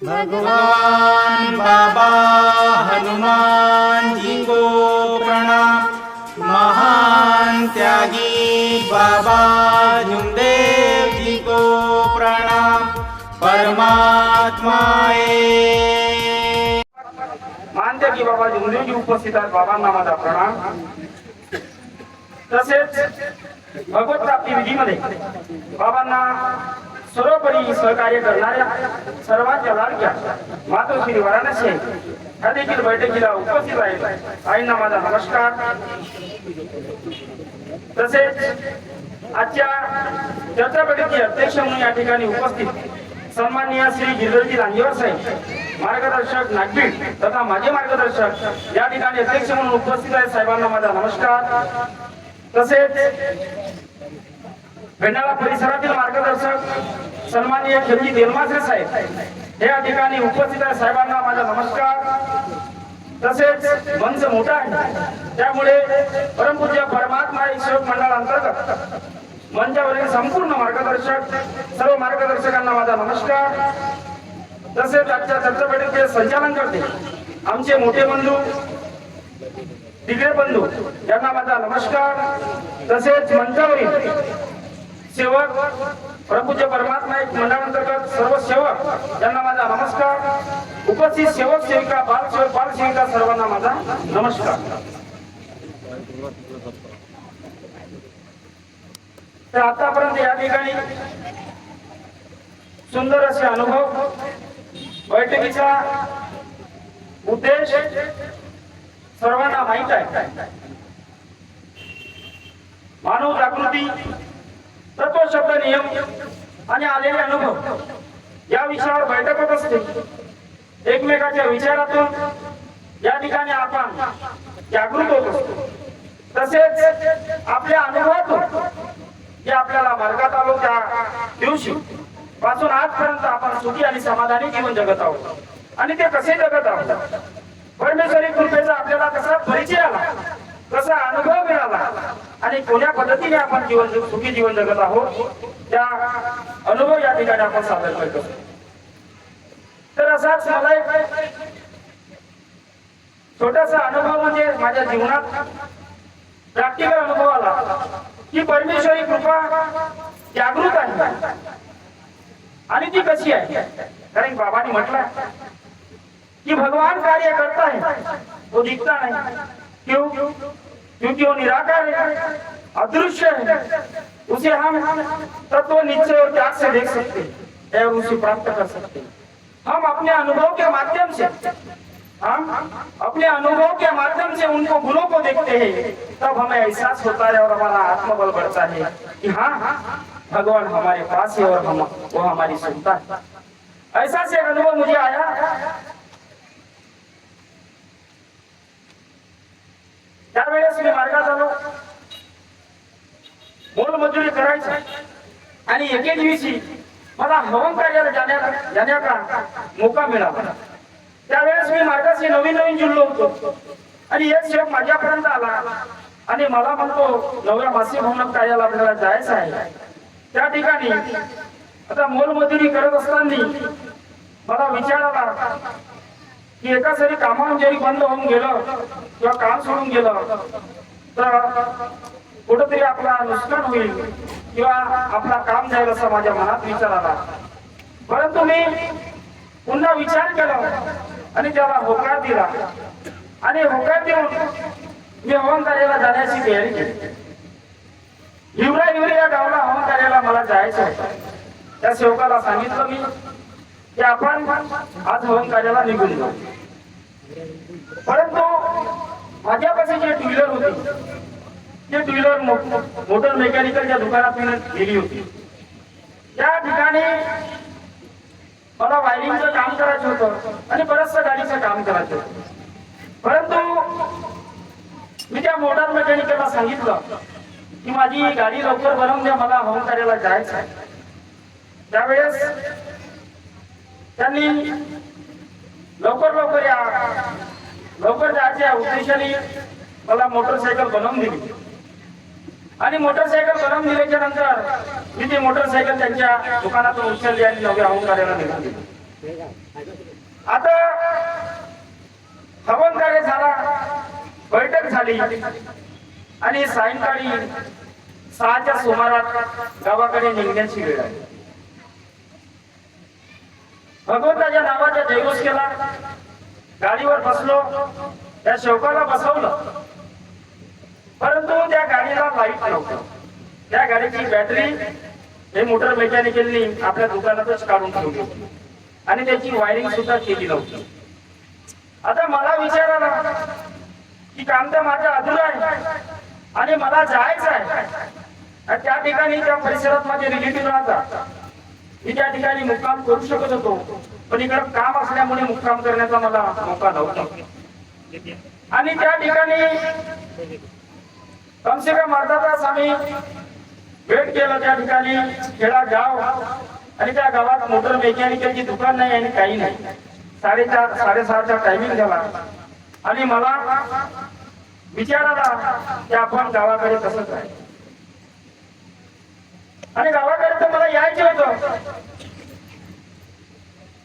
भगवान बाबा हनुमान जी को प्रणाम। महान त्यागी बाबा झुमदेव जी को प्रणाम। परमात्माए मान की बाबा जी उपस्थित आहेत बाबांना माझा प्रणाम। तसेच भगवत प्राप्ती विधीमध्ये बाबांना सर्वपरी सहकार्य करणाऱ्या सर्वांच्या लाडक्या मातोश्री वाराणसी ह्या देखील बैठकीला उपस्थित आहेत आईंना माझा नमस्कार. तसेच आजच्या चर्चा अध्यक्ष म्हणून या ठिकाणी उपस्थित सन्माननीय श्री गिरजी लांजेवर साहेब मार्गदर्शक नागपीठ तथा माझे मार्गदर्शक या ठिकाणी अध्यक्ष म्हणून उपस्थित आहेत. साहेबांना माझा नमस्कार. तसेच भेंडाळा परिसरातील मार्गदर्शक सन्माननीय खेमजी देलमासरे साहेब हे या ठिकाणी उपस्थित आहे साहेबांना माझा नमस्कार. तसेच मंच मोठा आहे. त्यामुळे परमपूज्य परमात्मा ईश्वर मंडळ अंतर्गत मंचावरील संपूर्ण मार्गदर्शक सर्व मार्गदर्शकांना माझा नमस्कार. तसेच आजच्या चर्चा संचालन करते आमचे मोठे बंधू दिगळे बंधू यांना माझा नमस्कार. तसेच मंचावरील सेवक प्रभूचे परमात्मा एक मंडळांतर्गत सर्व सेवक यांना माझा नमस्कार. उपस्थित सेवक सेविका बाल सेवक बाल सेविका सर्वांना माझा नमस्कार. तर आतापर्यंत या ठिकाणी सुंदर असे अनुभव बैठकीचा उद्देश सर्वांना माहीत आहे. मानव जागृती तत्व शब्द नियम आणि आलेले अनुभव. या विषयावर बैठक होत असते. एकमेकाच्या विचारातून या ठिकाणी आपण जागृत होत असतो. तसेच आपल्या अनुभवातून जे आपल्याला मार्गात आलो त्या दिवशी पासून आजपर्यंत आपण सुखी आणि समाधानी जीवन जगत आहोत. आणि ते कसे जगत आहोत? परमेश्वरी कृपेचा आपल्याला कसा परिचय आला? कसा अनुभव मिळाला. आणि कोण्या पद्धतीने आपण जीवन जग- सुखी जीवन जगत आहोत त्या अनुभव या ठिकाणी आपण सादर करतो. तर असाच मला एक छोटासा अनुभव म्हणजे माझ्या जीवनात प्रॅक्टिकल अनुभव आला की परमेश्वरी कृपा जागृत आहे. आणि ती कशी आहे? कारण बाबांनी म्हटलं की भगवान कार्य करता है वो दिखता नाही. क्यों? क्योंकि वो निराकार है। अदृश्य है। उसे हम तत्व निश्चय और त्याग से देख सकते हैं और उसे प्राप्त कर सकते हैं। हम अपने अनुभव के माध्यम से हम अपने अनुभव के माध्यम से उनको गुणों को देखते हैं तब हमें एहसास होता है और हमारा आत्मबल बढ़ता है कि हाँ भगवान हमारे पास है और हम वो हमारी सुनता है। ऐसा से अनुभव मुझे आया त्यावेळेस मी मार्गात आलो मजुरी करायची. आणि एके दिवशी मला हवन कार्याला जाण्या जाण्याचा मोका मिळाला. त्यावेळेस मी मार्गाशी नवीन नवीन जुळलो होतो. आणि एक शेप माझ्यापर्यंत आला. आणि मला म्हणतो नवऱ्या मासी भवन कार्याला आपल्याला जायचं आहे. त्या ठिकाणी आता मोलमजुरी करत असताना मला विचार आला की एका सरी कामावर जरी बंद होऊन गेलं किंवा काम सोडून गेलं तर कुठंतरी आपला नुकसान होईल किंवा आपला काम जाईल असा माझ्या मनात विचार आला. परंतु मी पुन्हा विचार केला आणि त्याला होकार दिला. आणि होकार देऊन मी हवन कार्याला जाण्याची तयारी केली. हिवरा हिवरी या गावाला हवन कार्याला मला जायचं आहे. त्या सेवकाला सांगितलं मी की आपण आज हवन कार्याला निघून जाऊ. परंतु माझ्यापाशी जे टू व्हीलर होती ते टू व्हीलर मोटर मेकॅनिकलच्या दुकानात मी गेली होती. त्या ठिकाणी मला वायरिंगचं काम करायचं होतं आणि बरचसं गाडीचं काम करायचं होतं. परंतु मी त्या मोटर मेकॅनिकलला सांगितलं की माझी गाडी लवकर बनवून द्या मला हवन कार्याला जायचं आहे. त्यावेळेस त्यांनी लवकर लवकर या लवकर जायच्या उद्देशाने मला मोटरसायकल बनवून दिली. आणि मोटरसायकल गरम दिल्याच्या नंतर मी ती मोटरसायकल त्यांच्या दुकानातून उचलली आणि नव्या होऊन कार्याला निघाली. आता हवन कार्य झाला बैठक झाली आणि सायंकाळी सहाच्या सुमारात गावाकडे निघण्याची वेळ आली. भगवंताच्या नावाचा जयघोष केला. गाडीवर बसलो त्या शोकाला बसवलं. परंतु त्या गाडीला लाइट नव्हतं. त्या गाडीची बॅटरी हे मोटर मेकॅनिकलनी आपल्या दुकानातच काढून ठेवली आणि त्याची वायरिंग सुद्धा केली नव्हती. आता मला विचार आला की काम तर माझं अजून आहे आणि मला जायचं आहे. त्या ठिकाणी त्या परिसरात माझे रिलेटिव्ह राहतात मी त्या ठिकाणी मुक्काम करू शकत होतो. पण इकडं काम असल्यामुळे मुक्काम करण्याचा मला मौका नव्हता. आणि त्या ठिकाणी कमसे कम अर्धा तास आम्ही वेट केलं त्या ठिकाणी. खेडा गाव आणि त्या गावात मोटर मेकॅनिकलची दुकान नाही आणि काही नाही. साडेचार साडेसहाचा टायमिंग झाला आणि मला विचार आला की आपण गावाकडे कसं जायचं आणि गावाकडे तर मला यायचं होतं.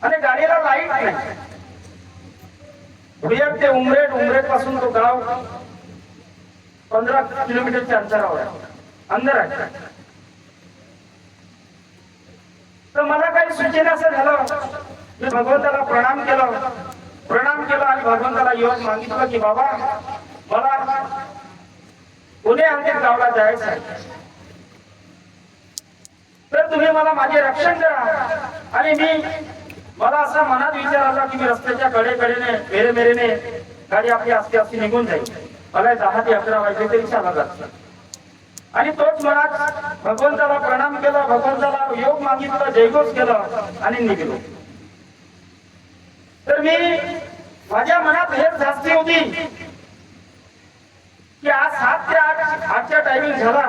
आणि गाडीला लाइट नाही. भुयार ते उमरेड उमरेडपासून तो गाव पंधरा किलोमीटरच्या अंतरावर आहे. अंदर आहे. तर मला काही सूचना असं झालं मी भगवंताला प्रणाम केला प्रणाम केला आणि भगवंताला योग मागितलं की बाबा मला पुणे अंतिम गावला जायचं आहे. तर तुम्ही मला माझे रक्षण करा. आणि मी मला असा मनात विचार आला की मी रस्त्याच्या कडेकडेने मेरे मेरेने गाडी आपली असते असती निघून जाईल. मला दहा ते अकरा वाजले तरी चालत आणि तोच मनात भगवंताला प्रणाम केला भगवंताला योग मागितला जयघोष केला आणि निघलो. तर मी माझ्या मनात हेच जास्ती होती की आज सात ते आठ आजच्या टायमिंग झाला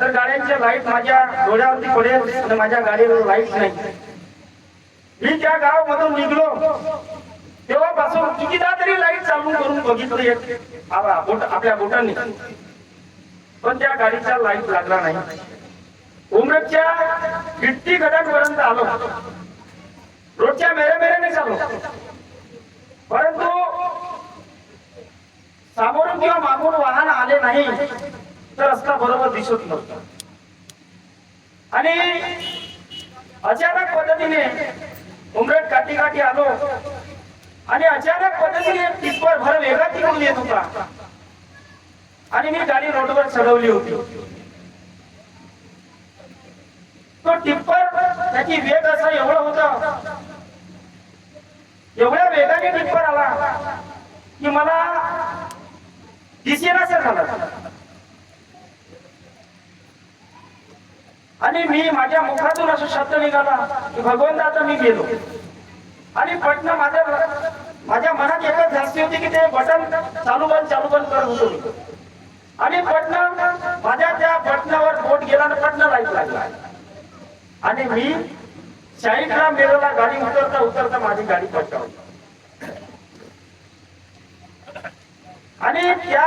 तर गाड्यांचे लाइट माझ्या डोळ्यावरती पडेल आणि माझ्या गाडीवर लाइट नाही. मी त्या गाव मधून निघलो. तेव्हापासून कितीदा तरी लाइट चालू करून बघितली बोट- आपल्या बोटांनी. पण त्या गाडीचा लाइट लागला नाही. उमरच्या किट्टी गटापर्यंत आलो. रोडच्या मेरे मेरेने चालू परंतु सामोरून किंवा मागून वाहन आले नाही तर रस्ता बरोबर दिसत नव्हता. आणि अचानक पद्धतीने उमरेट काठी काठी आलो. आणि अचानक पद्धतीने टिप्पर भर वेगात तिकडून येत होता. आणि मी गाडी रोडवर चढवली होती. तो टिप्पर त्याची वेग असा एवढा होता. एवढ्या वेगाने टिप्पर आला की मला दिसेनासा झाला. आणि मी माझ्या मुखातून असं शब्द निघाला की भगवंत आता मी गेलो. आणि पटना माझ्या माझ्या मनात एकच जास्ती होती की ते बटन चालू बंद चालू बंद करत होतो आणि बटन माझ्या त्या बटनावर बोट गेला आणि बटन लाइट लागला. आणि मी शाहीदला मेरोला गाडी उतरता उतरता माझी गाडी पटकावली आणि त्या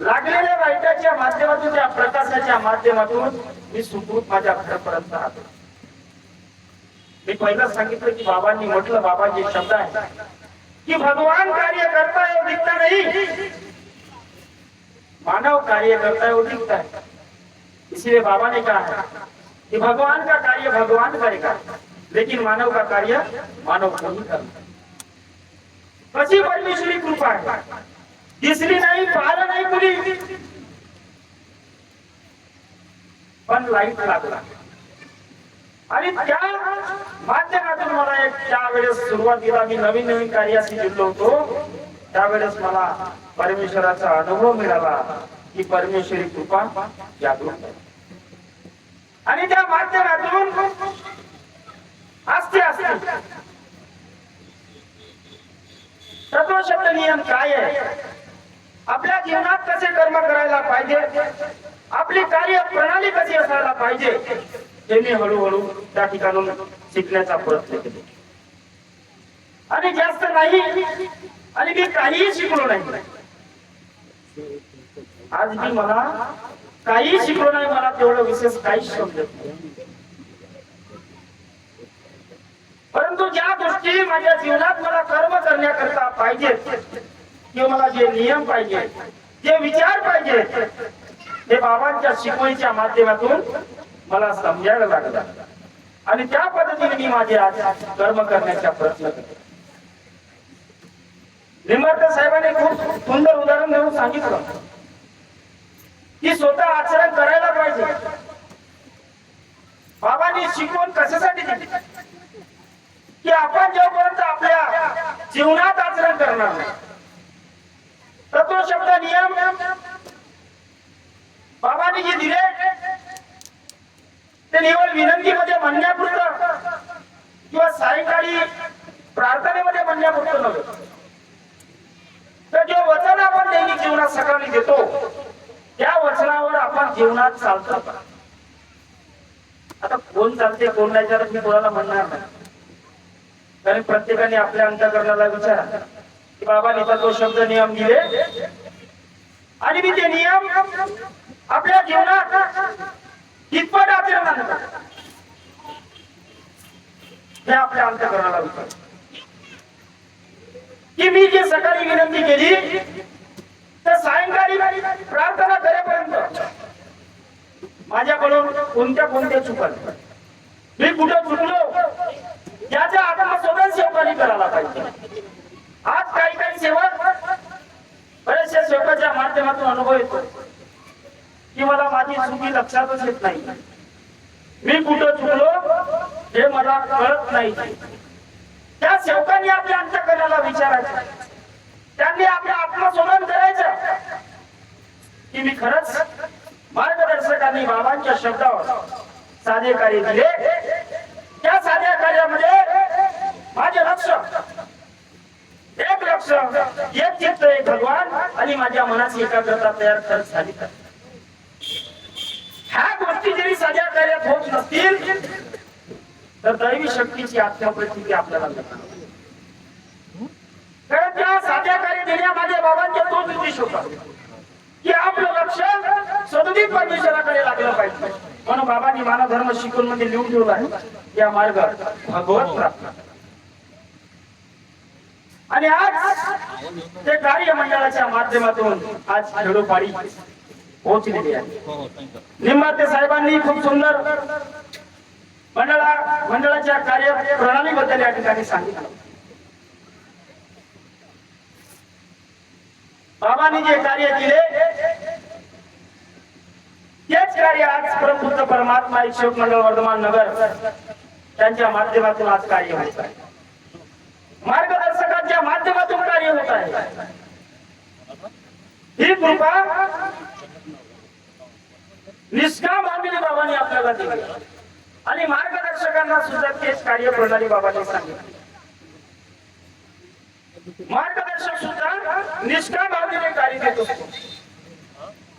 लागलेल्या लाईटाच्या माध्यमातून त्या प्रकाशाच्या माध्यमातून मी सुखरूप माझ्या घरापर्यंत राहतो मी पहिलं सांगितलं की बाबांनी म्हटलं, बाबांचे शब्द आहे की भगवान कार्य करता है दिखता नहीं. मानव कार्य करता है वो दिखता है इसलिए बाबा ने कहा है कि भगवान का कार्य भगवान करेगा, लेकिन मानव का कार्य मानव को ही करना परमेश्वरी कृपा आहे दिसली नाही पाहिलं नाही कुणी पण लाईट लागला आणि त्या माध्यमातून मला एक त्यावेळेस सुरुवातीला मी नवीन नवीन कार्याशी जुळलो होतो. त्यावेळेस मला परमेश्वराचा अनुभव मिळाला की परमेश्वरी कृपा जागृत आणि त्या माध्यमातून असते असते तत्वशब्द नियम काय आहे? आपल्या जीवनात कसे कर्म करायला पाहिजे? आपली कार्य प्रणाली कशी असायला पाहिजे? हे मी हळूहळू त्या ठिकाणून शिकण्याचा प्रयत्न केला. आणि जास्त नाही आणि मी काहीही शिकलो नाही. आज मी मला काही शिकलो नाही मला तेवढं विशेष काहीच समजत नाही. जी माझ्या जीवनात मला कर्म करण्याकरता पाहिजे किंवा मला जे नियम पाहिजे जे विचार पाहिजे हे बाबांच्या शिकवणीच्या माध्यमातून मला समजायला लागलं. आणि त्या पद्धतीने मी माझे आज कर्म करण्याचा प्रयत्न करतो. निंबाळकर साहेबांनी खूप सुंदर उदाहरण देऊन सांगितलं. की स्वतः आचरण करायला पाहिजे. बाबांनी शिकवण कशासाठी दिली? की आपण जोपर्यंत आपल्या जीवनात आचरण करणार नाही तत्व शब्द नियम बाबांनी जे दिले ते निवड विनंतीमध्ये म्हणण्यापुरतं किंवा सायंकाळी प्रार्थनेमध्ये म्हणण्यापुरतं नव्हे. तर जे वचन आपण दैनिक जीवनात सकाळी देतो त्या वचनावर आपण जीवनात चालतो आता कोण चालते कोण नाही चालत मी कोणाला म्हणणार नाही. कारण प्रत्येकाने आपल्या अंतकरणाला विचार. की बाबा तो शब्द नियम दिले आणि मी ते नियम आपल्या जीवनात कितपत आचरणात हे आपल्या अंतकरणाला विचार की मी जी सकाळी विनंती केली तर सायंकाळी प्रार्थना करेपर्यंत माझ्याकडून कोणत्या कोणत्या चुका मी कुठं चुकलो? याचा स्वतः सेवकांनी करायला पाहिजे. आज काही काही सेवक बऱ्याचशा सेवकाच्या माध्यमातून अनुभव येतो. की मला माझी चुकी लक्षातच येत नाही. मी कुठं चुकलो हे मला कळत नाही. त्या सेवकांनी आपल्या अंतकरणाला विचारायचं. त्यांनी आपलं आत्मशोधन करायचं. की मी खरंच मार्गदर्शकांनी बाबांच्या शब्दावर साधे कार्य दिले त्या साध्या कार्यामध्ये माझे लक्ष. एक लक्ष एक चित्त एक भगवान आणि माझ्या मनाची एकाग्रता तयार करत झाली. तर ह्या गोष्टी जरी साध्या कार्यात होत नसतील तर दैवी शक्तीची आत्मप्रती आपल्याला कारण त्या साध्या कार्य देण्यामागे बाबांचे तोच उद्देश होता. की आपलं लक्ष सदुदित परमेश्वराकडे लागलं पाहिजे. म्हणून बाबांनी मानव धर्म शिकून मध्ये लिहून ठेवला आहे. या मार्ग भगवत प्राप्त. आणि आज ते कार्य मंडळाच्या माध्यमातून आज खेडोपाडी पोहोचलेली आहे. निंबाते साहेबांनी खूप सुंदर मंडळा मंडळाच्या कार्य प्रणालीबद्दल या ठिकाणी सांगितलं. बाबांनी जे कार्य केले तेच कार्य आज परमबुद्ध परमात्मा ईश्वर मंडळ वर्धमान नगर त्यांच्या माध्यमातून आज कार्य होत आहे. मार्गदर्शकांच्या माध्यमातून कार्य होत आहे. ही कृपा निष्काम भावनेने बाबांनी आपल्याला दिली. आणि मार्गदर्शकांना सुद्धा तेच कार्य प्रणाली बाबांनी सांगितले. मार्गदर्शक सुद्धा निष्काम भावनेने कार्य देत असतो.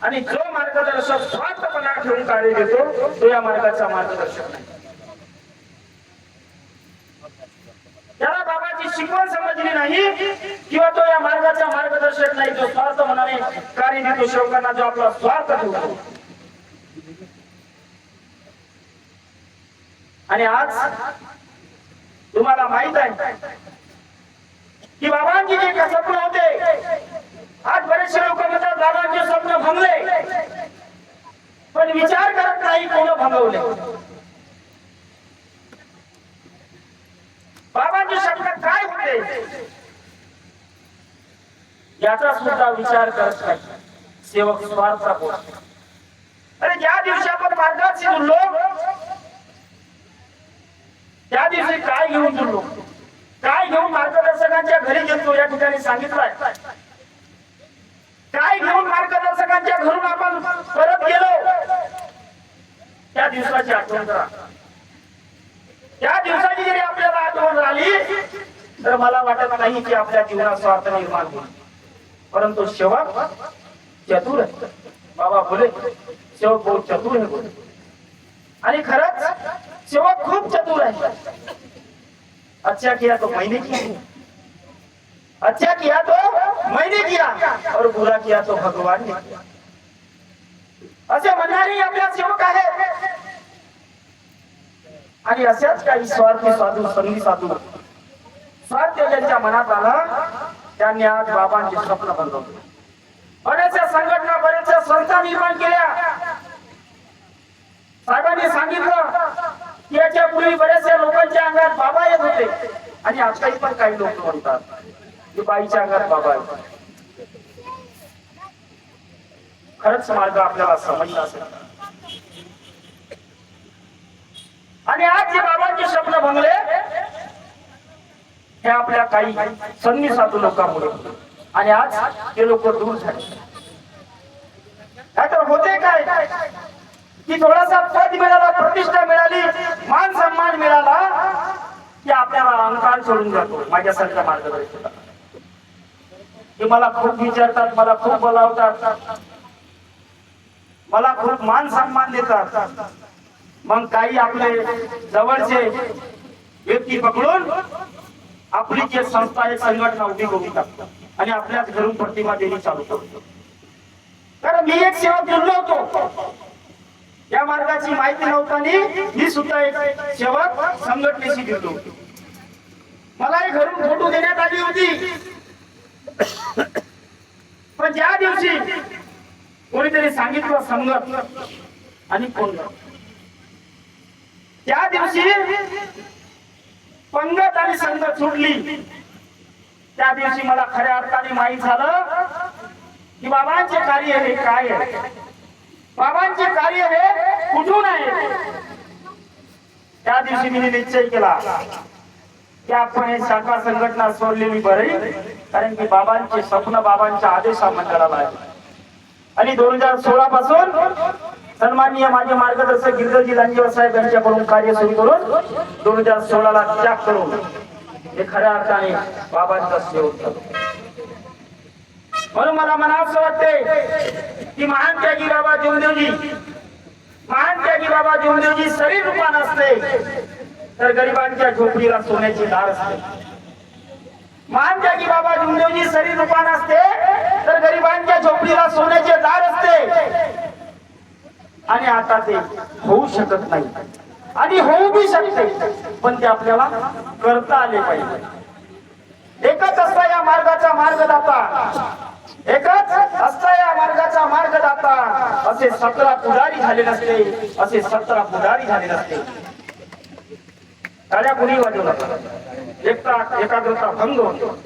आणि जो मार्गदर्शक स्वार्थपणा ठेवून कार्य देतो तो या मार्गाचा मार्गदर्शक नाही. त्याला बाबाची शिकवण समजली नाही किंवा तो या मार्गाचा मार्गदर्शक नाही जो स्वार्थ मनाने कार्य देतो शेवकांना जो आपला स्वार्थ ठेवतो आणि आज तुम्हाला माहीत आहे की बाबांची जे काय स्वप्न होते आज बरेचसे लोक म्हणतात बाबांचे स्वप्न भंगले. पण विचार करत नाही कोण भंगवले. बाबांचे स्वप्न काय होते? याचा सुद्धा विचार करत नाही. सेवक स्वार्थ अरे ज्या दिवशी आपण मार्गात लोक त्या दिवशी काय घेऊन जुळलो काय घेऊन मार्गदर्शकांच्या घरी गेलो या ठिकाणी सांगितलंय. काय घेऊन मार्गदर्शकांच्या घरून आपण परत गेलो? त्या दिवसाची आठवण करा. त्या दिवसाची जरी आपल्याला आठवण राहिली तर मला वाटत नाही की आपल्या जीवनात स्वार्थ निर्माण होईल. परंतु शेवक चतुर बाबा बोले सेवक बहुत चतुर है बोले. आणि खरंच सेवक खूप चतुर आहे. अच्छा किया तो मैंने किया. अच्छा किया तो मैंने किया. और बुरा किया तो भगवान ने किया. असे म्हणणारे आपल्या सेवक आहेत. आणि अशाच काही स्वार्थी साधू संधी साधू स्वार्थ ज्यांच्या मनात आला त्यांनी आज बाबांची स्वप्न बनवली. बऱ्याचशा संघटना बऱ्याचशा संस्था निर्माण केल्या. साहेबांनी सांगितलं याच्या पूर्वी बऱ्याचशा लोकांच्या अंगात बाबा येत होते. आणि आताही पण काही लोक म्हणतात की बाईच्या अंगात बाबा आहे खरंच मार्ग आपल्याला समजला असेल. आणि आज जे बाबांचे स्वप्न भंगले हे आपल्या काही संधी साधू लोकांमुळे आणि आज ते लोक दूर झाले. तर होते काय? की थोडासा पद मिळाला प्रतिष्ठा मिळाली मान सन्मान मिळाला की आपल्याला अहंकार सोडून जातो माझ्यासारख्या मार्गदर्शकाला. ते मला खूप विचारतात मला खूप बोलावतात. मला खूप मान सन्मान देतात. मग काही आपले जवळचे व्यक्ती पकडून आपली जे संस्था एक संघटना उभी करून टाकतात आणि आपल्याच घरून प्रतिमा देणी चालू करतो कारण मी एक सेवा जुळलो होतो. या मार्गाची माहिती नव्हतानी मी सुद्धा एक सेवक संघटनेशी जुळलो मला एक घरून फोटो देण्यात आली होती. पण ज्या दिवशी कोणीतरी सांगितलं संगत आणि कोण त्या दिवशी पंगत आणि संगत सुटली. त्या दिवशी मला खऱ्या अर्थाने माहीत झालं की बाबांचे कार्य हे काय आहे? बाबांचे कार्य हे कुठून आहे? त्या दिवशी मी निश्चय केला की आपण हे शाखा संघटना सोडलेली बरी कारण की बाबांचे स्वप्न बाबांच्या आदेशामंडळाला आहे. आणि दोन हजार सोळा पासून सन्माननीय माझे मार्गदर्शक गिरधरजी लांजीवर साहेब यांच्याकडून कार्य सुरू करून दोन हजार सोळा ला त्याग करून हे खऱ्या अर्थाने बाबांचा सेवक झालो. म्हणून मला मनावं वाटते की महान त्यागी बाबा जीवदेवजी महान त्यागी बाबा जीवदेवजी शरीर रूपान असते तर गरिबांच्या झोपडीला सोन्याची दार असते. महान त्यागी बाबा जीवदेवजी शरीर रूपान असते तर गरिबांच्या झोपडीला सोन्याचे दार असते. आणि आता ते होऊ शकत नाही. आणि होऊ बी शकते पण ते आपल्याला करता आले पाहिजे. एकच असता या मार्गाचा मार्गदाता. एकच असता या मार्गाचा मार्गदाता. असे सतरा पुढारी झाले नसते. असे सतरा पुढारी झाले नसते. टाळ्या कुणी वाजवला. एकता एकाग्रता भंग होतो.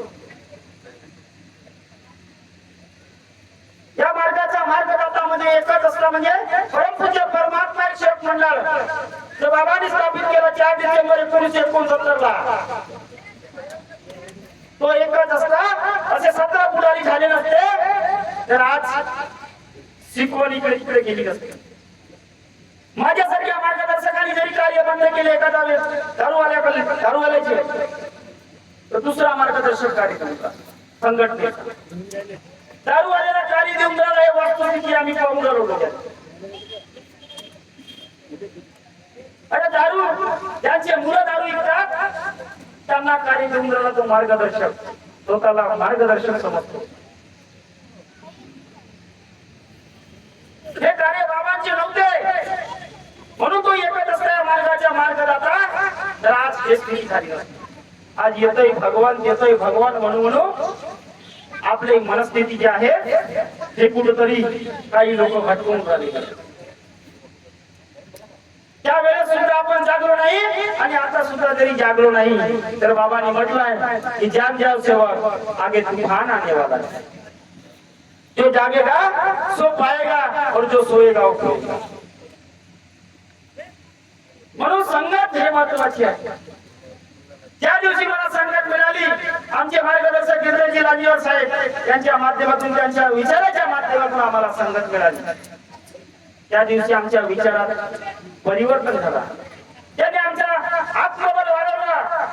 या मार्गाचा मार्गदाता म्हणजे एकच असला म्हणजे परमपूज्य परमात्मा शेख मंडळ जे बाबांनी स्थापित केलं चार डिसेंबर एकोणीसशे एकोणसत्तर ला तो एकच असता. असे सतरा पुढारी झाले नसते. तर आज शिकवण इकडे तिकडे गेली नसते. माझ्यासारख्या मार्गदर्शकाने जरी कार्य बंद केले एखादा वेळेस दारूवाल्याकडे दारूवाल्याचे. तर दुसरा मार्गदर्शक कार्य करतात संघटनेचा. दारूवाल्याला कार्य देऊन राहिला हे वास्तविक आम्ही पाहून राहिलो. अरे दारू त्यांचे मुलं दारू विकतात? त्यांना कार्य घेऊन राहिला तो मार्गदर्शक. स्वतःला मार्गदर्शक समजतो. हे कार्य बाबांचे नव्हते. म्हणून तो येत असल्या मार्गाच्या मार्गदाता तर आज हे झाली आज येतोय भगवान येतोय भगवान म्हणून म्हणून आपली मनस्थिती जी आहे हे कुठंतरी काही लोक भटकून राहिले. त्यावेळेस सुद्धा आपण जागलो नाही आणि आता सुद्धा जरी जागलो नाही तर बाबांनी म्हटलंय की जाग जाव सेवा आगे तूफान आने वाला है. जो जागेगा सो पाएगा और जो सोएगा वो खोएगा. म्हणून संगत हे महत्वाची आहे. त्या दिवशी मला संगत मिळाली आमचे मार्गदर्शक गिरधरजी लाजीवर साहेब यांच्या माध्यमातून त्यांच्या विचाराच्या माध्यमातून आम्हाला संगत मिळाली. त्या दिवशी आमच्या विचारात परिवर्तन झाला. त्याने आमचा आत्मबल वाढवला.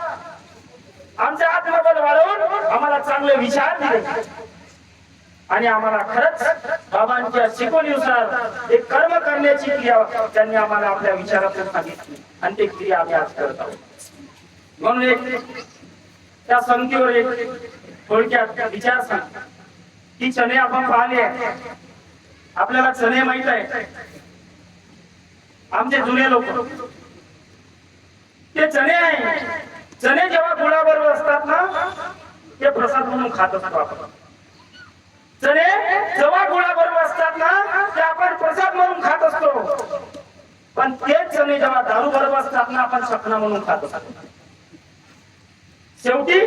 आमचे आत्मबल वाढवून आम्हाला चांगले विचार दिले. आणि आम्हाला खरंच बाबांच्या शिकवणीनुसार एक कर्म करण्याची क्रिया त्यांनी आम्हाला आपल्या विचारातून सांगितली. आणि ते क्रिया आम्ही आज करत आहोत. म्हणून एक त्या संगतीवर एक थोडक्यात विचार सांग. की चणे आपण पाहिले आपल्याला चणे माहीत आहे. आमचे जुने लोक. ते चणे आहे चणे जेव्हा गुळाबरोबर असतात असतात ना ते प्रसाद म्हणून खात असतो आपण. चणे जेव्हा गुळाबरोबर असतात ना ते आपण प्रसाद म्हणून खात असतो. पण तेच चणे जेव्हा दारू बरोबर असतात ना आपण सपना म्हणून खात असतो. शेवटी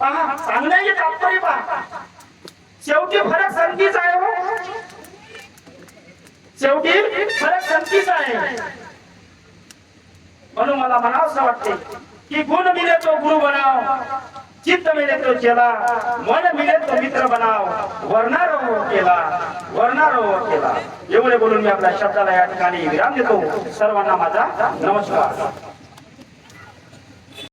पहा सांगण्याचे तात्पर्य पहा शेवटी फरक संगतीच आहे हो. शेवटी फरक संगतीच आहे. म्हणून मला म्हणावंसं वाटते की गुण मिले तो गुरु बनाव चित्त मिले तो चेला मन मिले तो मित्र बनाव वर्णारोह केला वर्णारोह केला. एवढे बोलून मी आपल्या शब्दाला या ठिकाणी विराम देतो. सर्वांना माझा नमस्कार.